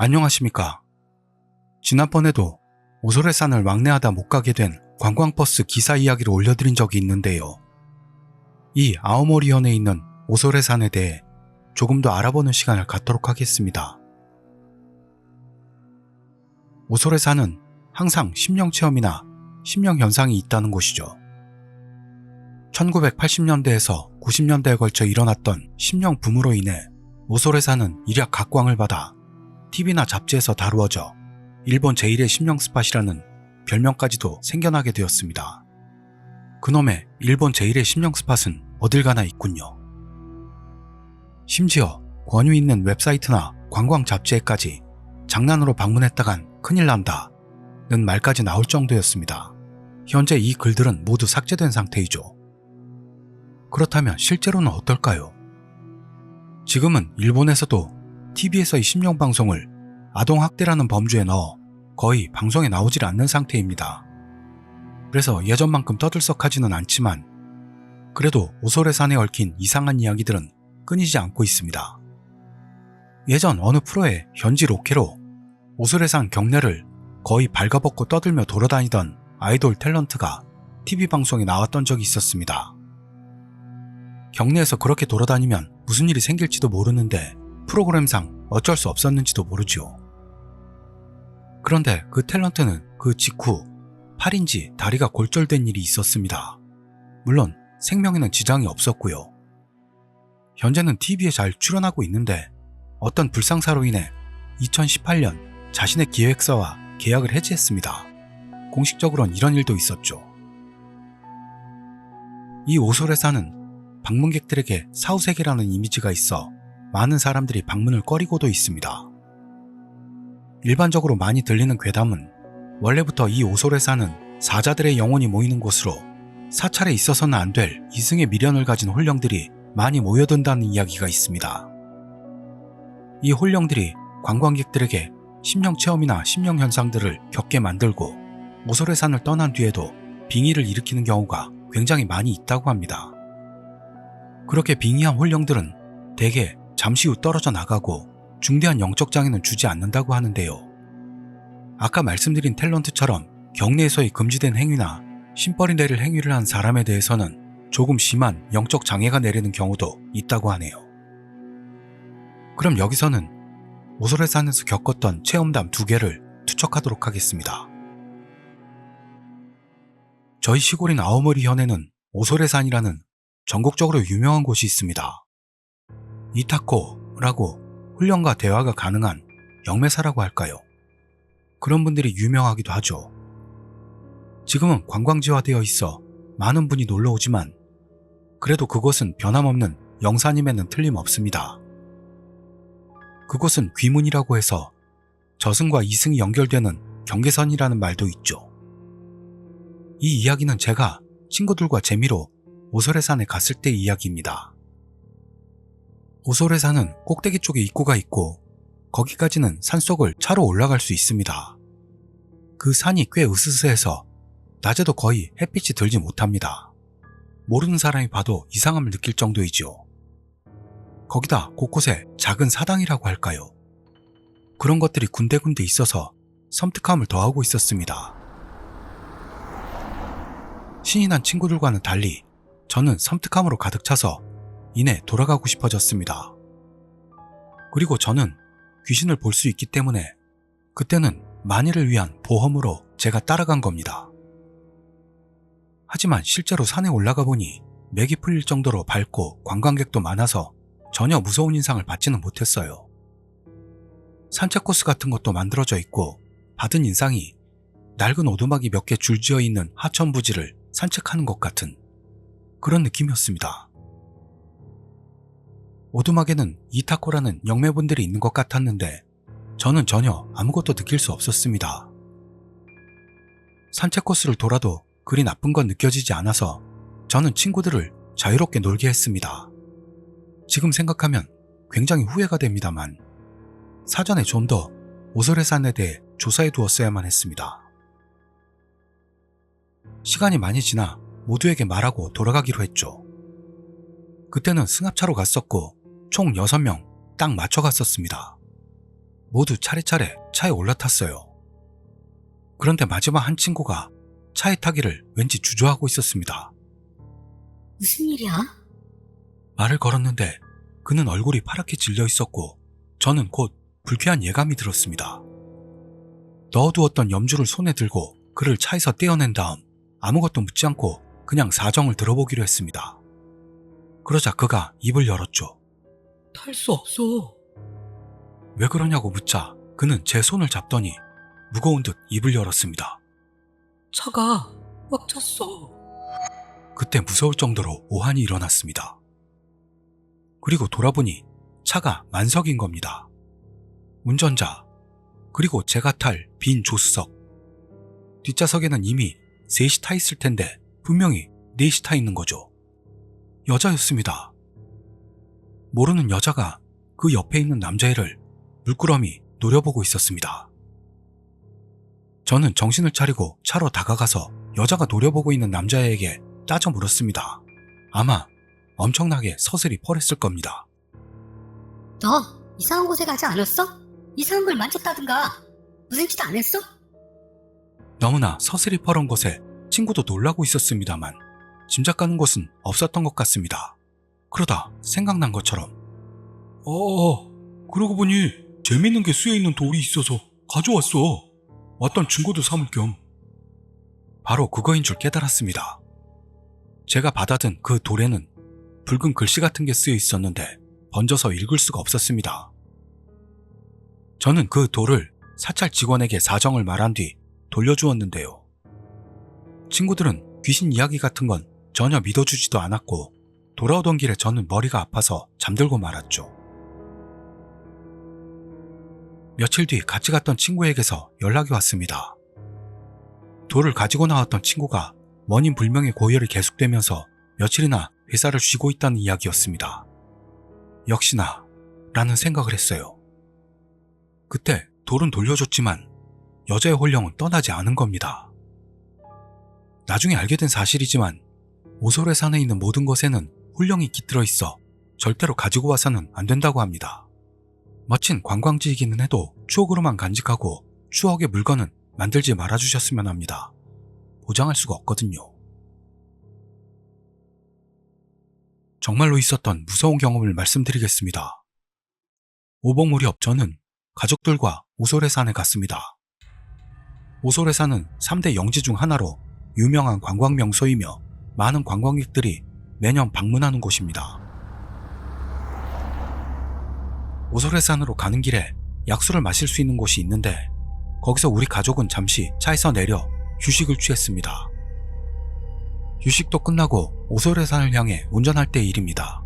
안녕하십니까. 지난번에도 오소레산을 왕래하다 못 가게 된 관광버스 기사 이야기를 올려드린 적이 있는데요. 이 아오모리현에 있는 오소레산에 대해 조금 더 알아보는 시간을 갖도록 하겠습니다. 오소레산은 항상 심령 체험이나 심령 현상이 있다는 곳이죠. 1980년대에서 90년대에 걸쳐 일어났던 심령 붐으로 인해 오소레산은 일약 각광을 받아 TV나 잡지에서 다루어져 일본 제1의 심령 스팟이라는 별명까지도 생겨나게 되었습니다. 그놈의 일본 제1의 심령 스팟은 어딜 가나 있군요. 심지어 권위 있는 웹사이트나 관광 잡지에까지 장난으로 방문했다간 큰일 난다. 는 말까지 나올 정도였습니다. 현재 이 글들은 모두 삭제된 상태이죠. 그렇다면 실제로는 어떨까요? 지금은 일본에서도 TV에서의 심령 방송을 아동 학대라는 범주에 넣어 거의 방송에 나오질 않는 상태입니다. 그래서 예전만큼 떠들썩하지는 않지만 그래도 오솔의 산에 얽힌 이상한 이야기들은 끊이지 않고 있습니다. 예전 어느 프로의 현지 로케로 오솔의 산 경내를 거의 발가벗고 떠들며 돌아다니던 아이돌 탤런트가 TV 방송에 나왔던 적이 있었습니다. 경내에서 그렇게 돌아다니면 무슨 일이 생길지도 모르는데 프로그램상 어쩔 수 없었는지도 모르죠. 그런데 그 탤런트는 그 직후 팔인지 다리가 골절된 일이 있었습니다. 물론 생명에는 지장이 없었고요. 현재는 TV에 잘 출연하고 있는데 어떤 불상사로 인해 2018년 자신의 기획사와 계약을 해지했습니다. 공식적으로는 이런 일도 있었죠. 이 오솔의산은 방문객들에게 사후세계라는 이미지가 있어 많은 사람들이 방문을 꺼리고도 있습니다. 일반적으로 많이 들리는 괴담은 원래부터 이 오솔의산은 사자들의 영혼이 모이는 곳으로 사찰에 있어서는 안 될 이승의 미련을 가진 홀령들이 많이 모여든다는 이야기가 있습니다. 이 홀령들이 관광객들에게 심령 체험이나 심령 현상들을 겪게 만들고 오솔의 산을 떠난 뒤에도 빙의를 일으키는 경우가 굉장히 많이 있다고 합니다. 그렇게 빙의한 홀령들은 대개 잠시 후 떨어져 나가고 중대한 영적 장애는 주지 않는다고 하는데요. 아까 말씀드린 탤런트처럼 경내에서의 금지된 행위나 심벌이 내릴 행위를 한 사람에 대해서는 조금 심한 영적 장애가 내리는 경우도 있다고 하네요. 그럼 여기서는 오솔의산에서 겪었던 체험담 두 개를 투척하도록 하겠습니다. 저희 시골인 아오모리 현에는 오솔의산이라는 전국적으로 유명한 곳이 있습니다. 이타코라고 훈련과 대화가 가능한 영매사라고 할까요? 그런 분들이 유명하기도 하죠. 지금은 관광지화되어 있어 많은 분이 놀러 오지만 그래도 그곳은 변함없는 영사님에는 틀림없습니다. 그곳은 귀문이라고 해서 저승과 이승이 연결되는 경계선이라는 말도 있죠. 이 이야기는 제가 친구들과 재미로 오솔의산에 갔을 때 이야기입니다. 오솔의산은 꼭대기 쪽에 입구가 있고 거기까지는 산속을 차로 올라갈 수 있습니다. 그 산이 꽤 으스스해서 낮에도 거의 햇빛이 들지 못합니다. 모르는 사람이 봐도 이상함을 느낄 정도이지요. 거기다 곳곳에 작은 사당이라고 할까요? 그런 것들이 군데군데 있어서 섬뜩함을 더하고 있었습니다. 신이 난 친구들과는 달리 저는 섬뜩함으로 가득 차서 이내 돌아가고 싶어졌습니다. 그리고 저는 귀신을 볼 수 있기 때문에 그때는 만일을 위한 보험으로 제가 따라간 겁니다. 하지만 실제로 산에 올라가 보니 맥이 풀릴 정도로 밝고 관광객도 많아서 전혀 무서운 인상을 받지는 못했어요. 산책 코스 같은 것도 만들어져 있고 받은 인상이 낡은 오두막이 몇 개 줄지어 있는 하천 부지를 산책하는 것 같은 그런 느낌이었습니다. 오두막에는 이타코라는 영매분들이 있는 것 같았는데 저는 전혀 아무것도 느낄 수 없었습니다. 산책 코스를 돌아도 그리 나쁜 건 느껴지지 않아서 저는 친구들을 자유롭게 놀게 했습니다. 지금 생각하면 굉장히 후회가 됩니다만 사전에 좀 더 오솔의산에 대해 조사해 두었어야만 했습니다. 시간이 많이 지나 모두에게 말하고 돌아가기로 했죠. 그때는 승합차로 갔었고 총 6명 딱 맞춰 갔었습니다. 모두 차례차례 차에 올라탔어요. 그런데 마지막 한 친구가 차에 타기를 왠지 주저하고 있었습니다. 무슨 일이야? 말을 걸었는데 그는 얼굴이 파랗게 질려 있었고 저는 곧 불쾌한 예감이 들었습니다. 넣어두었던 염주를 손에 들고 그를 차에서 떼어낸 다음 아무것도 묻지 않고 그냥 사정을 들어보기로 했습니다. 그러자 그가 입을 열었죠. 탈 수 없어. 왜 그러냐고 묻자 그는 제 손을 잡더니 무거운 듯 입을 열었습니다. 차가 꽉 찼어. 그때 무서울 정도로 오한이 일어났습니다. 그리고 돌아보니 차가 만석인 겁니다. 운전자, 그리고 제가 탈 빈 조수석. 뒷좌석에는 이미 셋이 타 있을 텐데 분명히 넷이 타 있는 거죠. 여자였습니다. 모르는 여자가 그 옆에 있는 남자애를 물끄러미 노려보고 있었습니다. 저는 정신을 차리고 차로 다가가서 여자가 노려보고 있는 남자애에게 따져 물었습니다. 아마 엄청나게 서슬이 펄했을 겁니다. 너 이상한 곳에 가지 않았어? 이상한 걸 만졌다든가 무슨 짓 안 했어? 너무나 서슬이 펄은 곳에 친구도 놀라고 있었습니다만 짐작 가는 곳은 없었던 것 같습니다. 그러다 생각난 것처럼 어, 그러고 보니 재밌는 게 쓰여있는 돌이 있어서 가져왔어. 왔던 증거도 삼을 겸. 바로 그거인 줄 깨달았습니다. 제가 받아든 그 돌에는 붉은 글씨 같은 게 쓰여 있었는데 번져서 읽을 수가 없었습니다. 저는 그 돌을 사찰 직원에게 사정을 말한 뒤 돌려주었는데요. 친구들은 귀신 이야기 같은 건 전혀 믿어주지도 않았고 돌아오던 길에 저는 머리가 아파서 잠들고 말았죠. 며칠 뒤 같이 갔던 친구에게서 연락이 왔습니다. 돌을 가지고 나왔던 친구가 원인 불명의 고열이 계속되면서 며칠이나 회사를 쉬고 있다는 이야기였습니다. 역시나 라는 생각을 했어요. 그때 돌은 돌려줬지만 여자의 혼령은 떠나지 않은 겁니다. 나중에 알게 된 사실이지만 오솔의 산에 있는 모든 것에는 혼령이 깃들어 있어 절대로 가지고 와서는 안 된다고 합니다. 멋진 관광지이기는 해도 추억으로만 간직하고 추억의 물건은 만들지 말아주셨으면 합니다. 보장할 수가 없거든요. 정말로 있었던 무서운 경험을 말씀드리겠습니다. 오복 무렵 저는 가족들과 오솔의 산에 갔습니다. 오솔의 산은 3대 영지 중 하나로 유명한 관광 명소이며 많은 관광객들이 매년 방문하는 곳입니다. 오솔의 산으로 가는 길에 약수를 마실 수 있는 곳이 있는데 거기서 우리 가족은 잠시 차에서 내려 휴식을 취했습니다. 휴식도 끝나고 오솔의 산을 향해 운전할 때의 일입니다.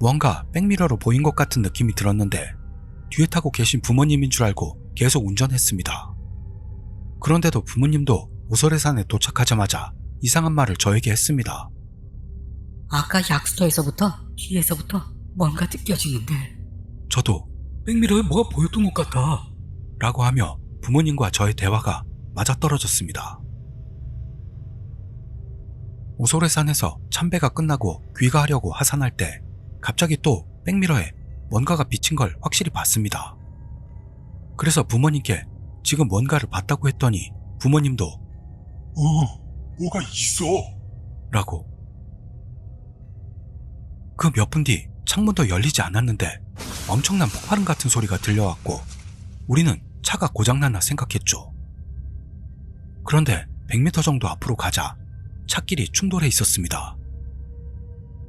뭔가 백미러로 보인 것 같은 느낌이 들었는데 뒤에 타고 계신 부모님인 줄 알고 계속 운전했습니다. 그런데도 부모님도 오솔의 산에 도착하자마자 이상한 말을 저에게 했습니다. 아까 약수터에서부터 뒤에서부터 뭔가 느껴지는데 저도 백미러에 뭐가 보였던 것 같아. 라고 하며 부모님과 저의 대화가 맞아떨어졌습니다. 오솔의산에서 참배가 끝나고 귀가하려고 하산할 때 갑자기 또 백미러에 뭔가가 비친 걸 확실히 봤습니다. 그래서 부모님께 지금 뭔가를 봤다고 했더니 부모님도 어, 뭐가 있어. 라고 그 몇 분 뒤 창문도 열리지 않았는데 엄청난 폭발음 같은 소리가 들려왔고 우리는 차가 고장났나 생각했죠. 그런데 100m 정도 앞으로 가자 차길이 충돌해 있었습니다.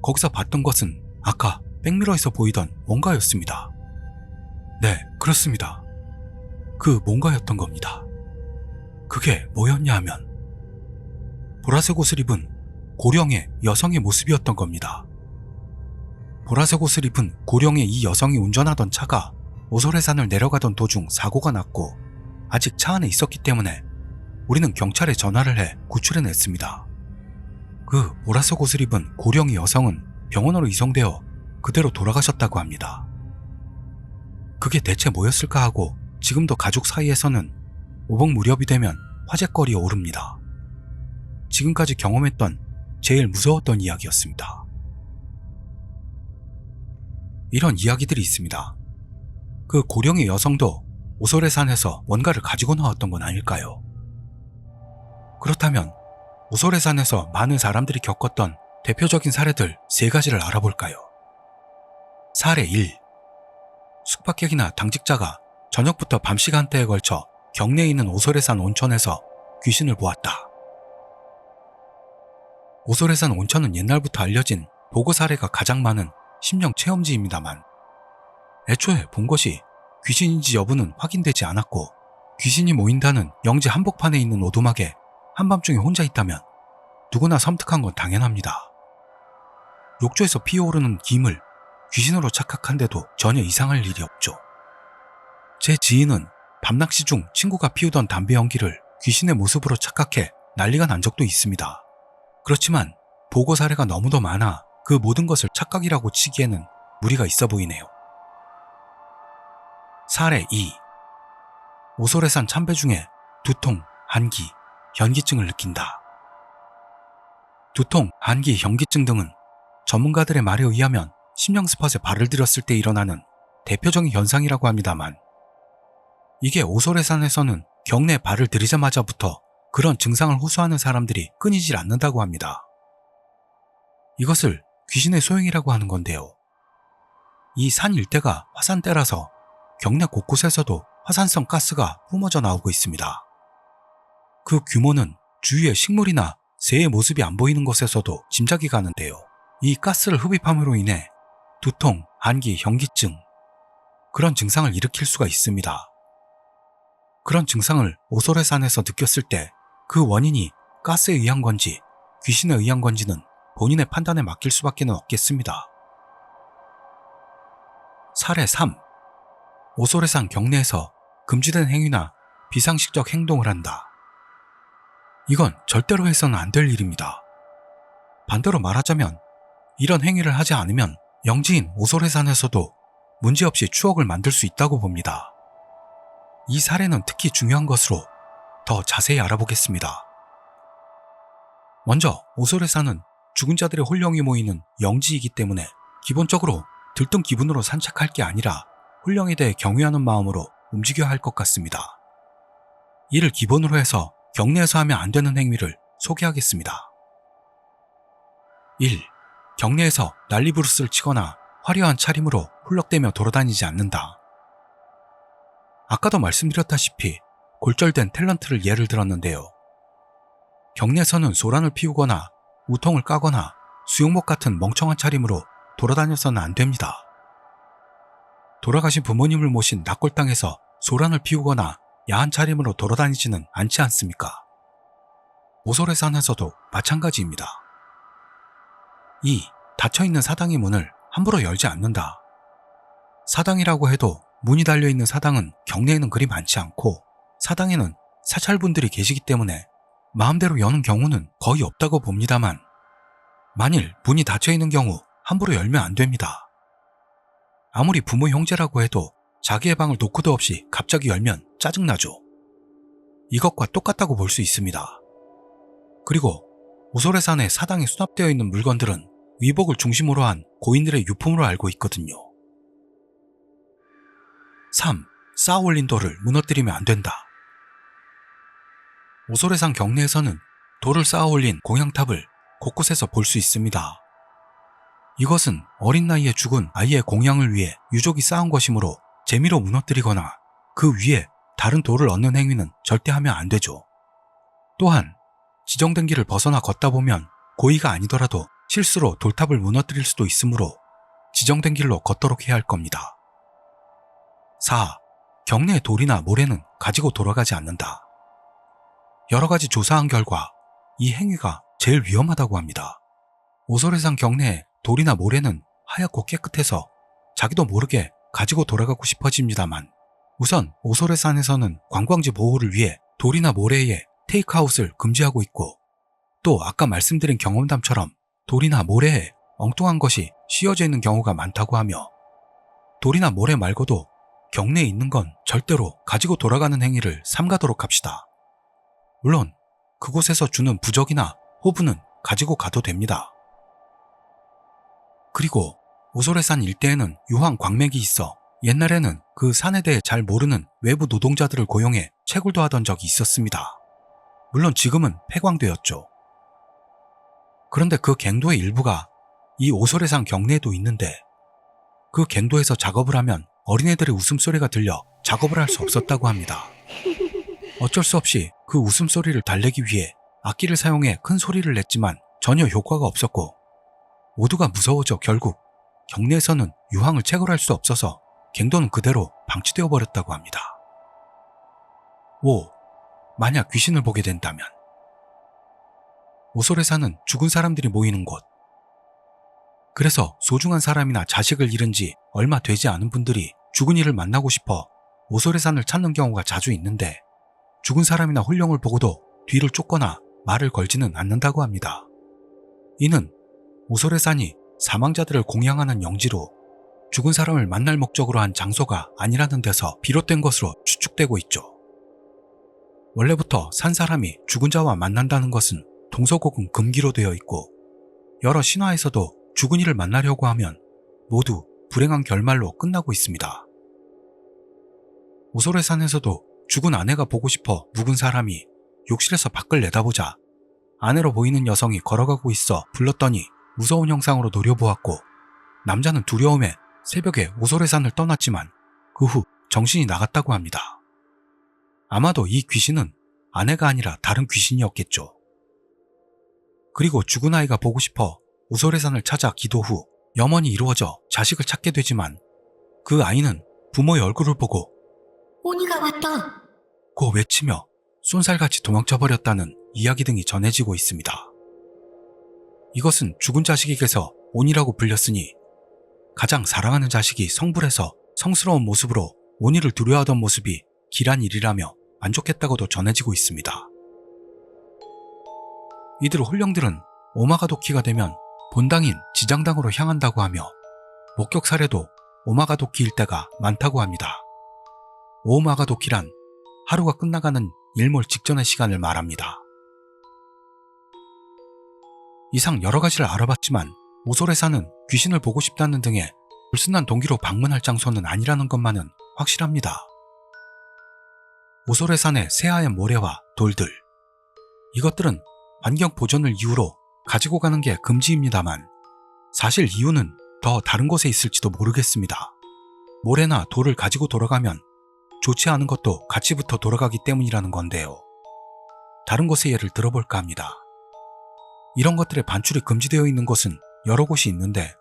거기서 봤던 것은 아까 백미러에서 보이던 뭔가였습니다. 네, 그렇습니다. 그 뭔가였던 겁니다. 그게 뭐였냐 하면 보라색 옷을 입은 고령의 여성의 모습이었던 겁니다. 보라색 옷을 입은 고령의 이 여성이 운전하던 차가 오솔해산을 내려가던 도중 사고가 났고 아직 차 안에 있었기 때문에 우리는 경찰에 전화를 해 구출해냈습니다. 그 보라색 옷을 입은 고령의 여성은 병원으로 이송되어 그대로 돌아가셨다고 합니다. 그게 대체 뭐였을까 하고 지금도 가족 사이에서는 오복 무렵이 되면 화제거리에 오릅니다. 지금까지 경험했던 제일 무서웠던 이야기였습니다. 이런 이야기들이 있습니다. 그 고령의 여성도 오소레산에서 뭔가를 가지고 나왔던 건 아닐까요? 그렇다면 오소레산에서 많은 사람들이 겪었던 대표적인 사례들 세 가지를 알아볼까요? 사례 1. 숙박객이나 당직자가 저녁부터 밤 시간대에 걸쳐 경내에 있는 오소레산 온천에서 귀신을 보았다. 오소레산 온천은 옛날부터 알려진 보고 사례가 가장 많은 심령 체험지입니다만 애초에 본 것이 귀신인지 여부는 확인되지 않았고 귀신이 모인다는 영지 한복판에 있는 오두막에 한밤중에 혼자 있다면 누구나 섬뜩한 건 당연합니다. 욕조에서 피어오르는 김을 귀신으로 착각한데도 전혀 이상할 일이 없죠. 제 지인은 밤낚시 중 친구가 피우던 담배 연기를 귀신의 모습으로 착각해 난리가 난 적도 있습니다. 그렇지만 보고 사례가 너무도 많아 그 모든 것을 착각이라고 치기에는 무리가 있어 보이네요. 사례 2. 오솔에 산 참배 중에 두통, 한기, 현기증을 느낀다. 두통, 한기, 현기증 등은 전문가들의 말에 의하면 심령 스팟에 발을 들였을 때 일어나는 대표적인 현상이라고 합니다만 이게 오솔해산에서는 경내에 발을 들이자마자부터 그런 증상을 호소하는 사람들이 끊이질 않는다고 합니다. 이것을 귀신의 소행이라고 하는 건데요. 이 산 일대가 화산대라서 경내 곳곳에서도 화산성 가스가 뿜어져 나오고 있습니다. 그 규모는 주위의 식물이나 새의 모습이 안 보이는 곳에서도 짐작이 가는데요. 이 가스를 흡입함으로 인해 두통, 한기, 현기증 그런 증상을 일으킬 수가 있습니다. 그런 증상을 오솔해산에서 느꼈을 때 그 원인이 가스에 의한 건지 귀신에 의한 건지는 본인의 판단에 맡길 수밖에 없겠습니다. 사례 3. 오솔해산 경내에서 금지된 행위나 비상식적 행동을 한다. 이건 절대로 해서는 안 될 일입니다. 반대로 말하자면 이런 행위를 하지 않으면 영지인 오솔해산에서도 문제없이 추억을 만들 수 있다고 봅니다. 이 사례는 특히 중요한 것으로 더 자세히 알아보겠습니다. 먼저 오솔해산은 죽은 자들의 홀령이 모이는 영지이기 때문에 기본적으로 들뜬 기분으로 산책할 게 아니라 홀령에 대해 경외하는 마음으로 움직여야 할 것 같습니다. 이를 기본으로 해서 경내에서 하면 안 되는 행위를 소개하겠습니다. 1. 경내에서 난리부르스를 치거나 화려한 차림으로 훌럭대며 돌아다니지 않는다. 아까도 말씀드렸다시피 골절된 탤런트를 예를 들었는데요. 경내에서는 소란을 피우거나 우통을 까거나 수영복 같은 멍청한 차림으로 돌아다녀서는 안 됩니다. 돌아가신 부모님을 모신 낙골당에서 소란을 피우거나 야한 차림으로 돌아다니지는 않지 않습니까? 오솔해산에서도 마찬가지입니다. 2. 닫혀있는 사당의 문을 함부로 열지 않는다. 사당이라고 해도 문이 달려있는 사당은 경내에는 그리 많지 않고 사당에는 사찰분들이 계시기 때문에 마음대로 여는 경우는 거의 없다고 봅니다만 만일 문이 닫혀 있는 경우 함부로 열면 안 됩니다. 아무리 부모 형제라고 해도 자기의 방을 노크도 없이 갑자기 열면 짜증나죠. 이것과 똑같다고 볼 수 있습니다. 그리고 오솔해산에 사당에 수납되어 있는 물건들은 위복을 중심으로 한 고인들의 유품으로 알고 있거든요. 3. 쌓아 올린 돌을 무너뜨리면 안 된다. 오솔해산 경내에서는 돌을 쌓아 올린 공양탑을 곳곳에서 볼 수 있습니다. 이것은 어린 나이에 죽은 아이의 공양을 위해 유족이 쌓은 것이므로 재미로 무너뜨리거나 그 위에 다른 돌을 얻는 행위는 절대 하면 안 되죠. 또한 지정된 길을 벗어나 걷다 보면 고의가 아니더라도 실수로 돌탑을 무너뜨릴 수도 있으므로 지정된 길로 걷도록 해야 할 겁니다. 4. 경내의 돌이나 모래는 가지고 돌아가지 않는다. 여러 가지 조사한 결과 이 행위가 제일 위험하다고 합니다. 오솔해상 경내에 돌이나 모래는 하얗고 깨끗해서 자기도 모르게 가지고 돌아가고 싶어집니다만 우선 오솔해산에서는 관광지 보호를 위해 돌이나 모래에 테이크아웃을 금지하고 있고 또 아까 말씀드린 경험담처럼 돌이나 모래에 엉뚱한 것이 씌어져 있는 경우가 많다고 하며 돌이나 모래 말고도 경내에 있는 건 절대로 가지고 돌아가는 행위를 삼가도록 합시다. 물론 그곳에서 주는 부적이나 호부는 가지고 가도 됩니다. 그리고 오솔해산 일대에는 유황 광맥이 있어 옛날에는 그 산에 대해 잘 모르는 외부 노동자들을 고용해 채굴도 하던 적이 있었습니다. 물론 지금은 폐광되었죠. 그런데 그 갱도의 일부가 이 오소래산 경내에도 있는데 그 갱도에서 작업을 하면 어린애들의 웃음소리가 들려 작업을 할 수 없었다고 합니다. 어쩔 수 없이 그 웃음소리를 달래기 위해 악기를 사용해 큰 소리를 냈지만 전혀 효과가 없었고 모두가 무서워져 결국 경내에서는 유황을 채굴할 수 없어서 갱도는 그대로 방치되어 버렸다고 합니다. 5. 만약 귀신을 보게 된다면 오솔에 사는 죽은 사람들이 모이는 곳. 그래서 소중한 사람이나 자식을 잃은 지 얼마 되지 않은 분들이 죽은 이를 만나고 싶어 오솔의 산을 찾는 경우가 자주 있는데 죽은 사람이나 홀령을 보고도 뒤를 쫓거나 말을 걸지는 않는다고 합니다. 이는 오솔의산이 사망자들을 공양하는 영지로 죽은 사람을 만날 목적으로 한 장소가 아니라는 데서 비롯된 것으로 추측되고 있죠. 원래부터 산 사람이 죽은 자와 만난다는 것은 동서고금 금기로 되어 있고 여러 신화에서도 죽은 이를 만나려고 하면 모두 불행한 결말로 끝나고 있습니다. 오소래산에서도 죽은 아내가 보고 싶어 묵은 사람이 욕실에서 밖을 내다보자 아내로 보이는 여성이 걸어가고 있어 불렀더니 무서운 형상으로 노려보았고 남자는 두려움에 새벽에 오소래산을 떠났지만 그 후 정신이 나갔다고 합니다. 아마도 이 귀신은 아내가 아니라 다른 귀신이었겠죠. 그리고 죽은 아이가 보고 싶어 우솔의산을 찾아 기도 후 염원이 이루어져 자식을 찾게 되지만 그 아이는 부모의 얼굴을 보고 오니가 왔다. 고 외치며 쏜살같이 도망쳐 버렸다는 이야기 등이 전해지고 있습니다. 이것은 죽은 자식에게서 온이라고 불렸으니 가장 사랑하는 자식이 성불해서 성스러운 모습으로 온이를 두려워하던 모습이 길한 일이라며 만족했다고도 전해지고 있습니다. 이들 홀령들은 오마가도키가 되면 본당인 지장당으로 향한다고 하며 목격 사례도 오마가도키일 때가 많다고 합니다. 오마가 도키란 하루가 끝나가는 일몰 직전의 시간을 말합니다. 이상 여러 가지를 알아봤지만 오솔에 사는 귀신을 보고 싶다는 등의 불순한 동기로 방문할 장소는 아니라는 것만은 확실합니다. 오솔해산의 새하얀 모래와 돌들. 이것들은 환경 보존을 이유로 가지고 가는 게 금지입니다만 사실 이유는 더 다른 곳에 있을지도 모르겠습니다. 모래나 돌을 가지고 돌아가면 좋지 않은 것도 같이부터 돌아가기 때문이라는 건데요. 다른 곳의 예를 들어볼까 합니다. 이런 것들의 반출이 금지되어 있는 곳은 여러 곳이 있는데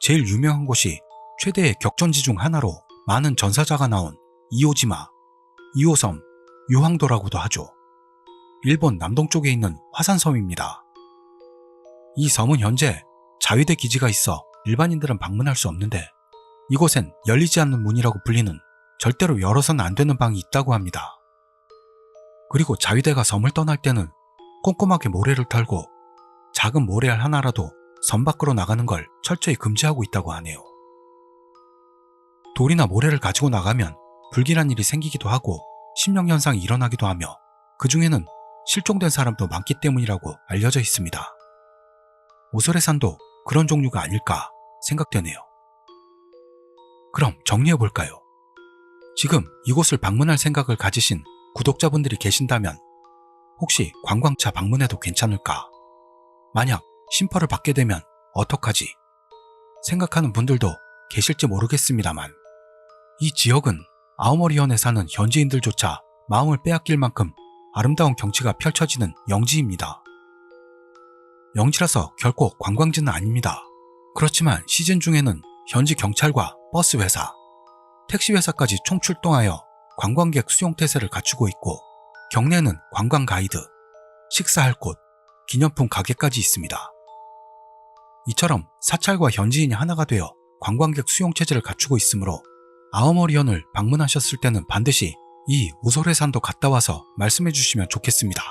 제일 유명한 곳이 최대의 격전지 중 하나로 많은 전사자가 나온 이오지마, 이오섬, 유황도라고도 하죠. 일본 남동쪽에 있는 화산섬입니다. 이 섬은 현재 자위대 기지가 있어 일반인들은 방문할 수 없는데 이곳엔 열리지 않는 문이라고 불리는 절대로 열어서는 안 되는 방이 있다고 합니다. 그리고 자위대가 섬을 떠날 때는 꼼꼼하게 모래를 털고 작은 모래알 하나라도 섬 밖으로 나가는 걸 철저히 금지하고 있다고 하네요. 돌이나 모래를 가지고 나가면 불길한 일이 생기기도 하고 심령현상이 일어나기도 하며 그 중에는 실종된 사람도 많기 때문이라고 알려져 있습니다. 오설의산도 그런 종류가 아닐까 생각되네요. 그럼 정리해볼까요? 지금 이곳을 방문할 생각을 가지신 구독자분들이 계신다면 혹시 관광차 방문해도 괜찮을까? 만약 심퍼를 받게 되면 어떡하지? 생각하는 분들도 계실지 모르겠습니다만 이 지역은 아오모리현에 사는 현지인들조차 마음을 빼앗길 만큼 아름다운 경치가 펼쳐지는 영지입니다. 영지라서 결코 관광지는 아닙니다. 그렇지만 시즌 중에는 현지 경찰과 버스 회사, 택시 회사까지 총출동하여 관광객 수용 태세를 갖추고 있고 경내는 관광 가이드, 식사할 곳, 기념품 가게까지 있습니다. 이처럼 사찰과 현지인이 하나가 되어 관광객 수용 체제를 갖추고 있으므로 아오모리현을 방문하셨을 때는 반드시 이 우솔해산도 갔다 와서 말씀해 주시면 좋겠습니다.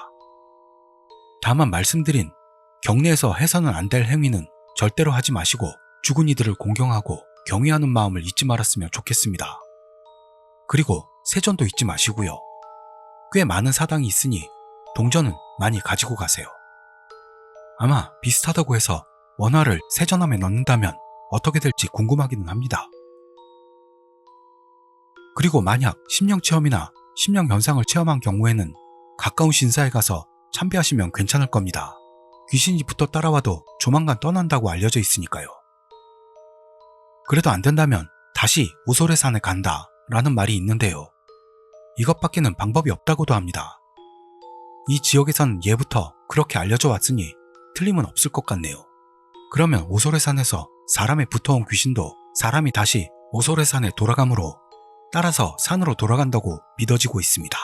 다만 말씀드린 경내에서 해서는 안 될 행위는 절대로 하지 마시고 죽은 이들을 공경하고 경외하는 마음을 잊지 말았으면 좋겠습니다. 그리고 세전도 잊지 마시고요. 꽤 많은 사당이 있으니 동전은 많이 가지고 가세요. 아마 비슷하다고 해서 원화를 세전함에 넣는다면 어떻게 될지 궁금하기는 합니다. 그리고 만약 심령 체험이나 심령 현상을 체험한 경우에는 가까운 신사에 가서 참배하시면 괜찮을 겁니다. 귀신이 붙어 따라와도 조만간 떠난다고 알려져 있으니까요. 그래도 안 된다면 다시 오소레산에 간다 라는 말이 있는데요. 이것밖에는 방법이 없다고도 합니다. 이 지역에선 예부터 그렇게 알려져 왔으니 틀림은 없을 것 같네요. 그러면 오소레산에서 사람에 붙어온 귀신도 사람이 다시 오소레산에 돌아가므로 따라서 산으로 돌아간다고 믿어지고 있습니다.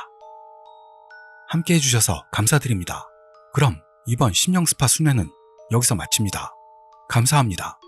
함께 해주셔서 감사드립니다. 그럼 이번 심령 스파 순회는 여기서 마칩니다. 감사합니다.